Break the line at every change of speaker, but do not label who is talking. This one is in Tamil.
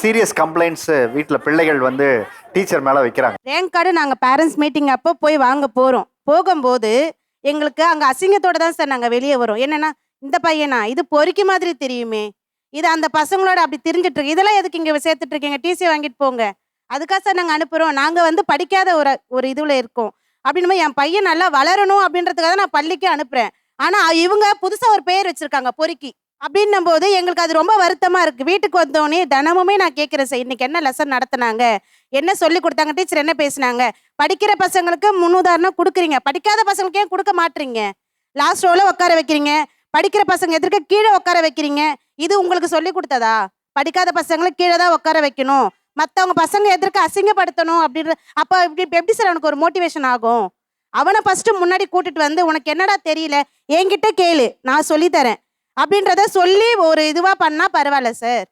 சீரியஸ் கம்ப்ளைண்ட்ஸ் வீட்டில் பிள்ளைகள் வந்து டீச்சர் மேலே வைக்கிறாங்க.
ரேங்க் கார்டு நாங்கள் பேரண்ட்ஸ் மீட்டிங் அப்போ போய் வாங்க போகிறோம் போகும்போது எங்களுக்கு அங்கே அசிங்கத்தோட தான் சார் நாங்கள் வெளியே வரோம். என்னென்னா இந்த பையனா? இது பொறுக்கி மாதிரி தெரியுமே. இது அந்த பசங்களோட அப்படி தெரிஞ்சிட்டு இருக்கு. இதெல்லாம் எதுக்கு இங்கே சேர்த்துட்டு இருக்கீங்க? டிசி வாங்கிட்டு போங்க. அதுக்காக சார் நாங்கள் அனுப்புகிறோம் நாங்கள் வந்து படிக்காத ஒரு ஒரு இதுவில் இருக்கோம். அப்படின்னு என் பையன் நல்லா வளரணும் அப்படின்றதுக்காக தான் நான் பள்ளிக்கு அனுப்புகிறேன் ஆனால் இவங்க புதுசாக ஒரு பேர் வச்சுருக்காங்க பொறுக்கி. அப்படின்னும் போது எங்களுக்கு அது ரொம்ப வருத்தமாக இருக்குது வீட்டுக்கு வந்தோடனே தினமுமே நான் கேட்குறேன் சார் இன்றைக்கி என்ன லெசன் நடத்துனாங்க? என்ன சொல்லி கொடுத்தாங்க? டீச்சர் என்ன பேசுனாங்க? படிக்கிற பசங்களுக்கு முன்னுதாரணம் கொடுக்குறீங்க. படிக்காத பசங்களுக்கு ஏன் கொடுக்க மாட்டுறீங்க லாஸ்ட் ரோவில் உட்கார வைக்கிறீங்க. படிக்கிற பசங்க எதிர்க்க கீழே உட்கார வைக்கிறீங்க. இது உங்களுக்கு சொல்லி கொடுத்ததா? படிக்காத பசங்களை கீழே தான் உட்கார வைக்கணும். மற்றவங்க பசங்க எதிர்க்க அசிங்கப்படுத்தணும் அப்படின்ற அப்போ இப்படி எப்படி சார் அவனுக்கு ஒரு மோட்டிவேஷன் ஆகும்? அவனை ஃபஸ்ட்டு முன்னாடி கூட்டிட்டு வந்து உனக்கு என்னடா தெரியல? என்கிட்ட கேளு. நான் சொல்லித்தரேன் அப்படின்றத சொல்லி ஒரு இதுவாக பண்ணால் பரவாயில்ல சார்.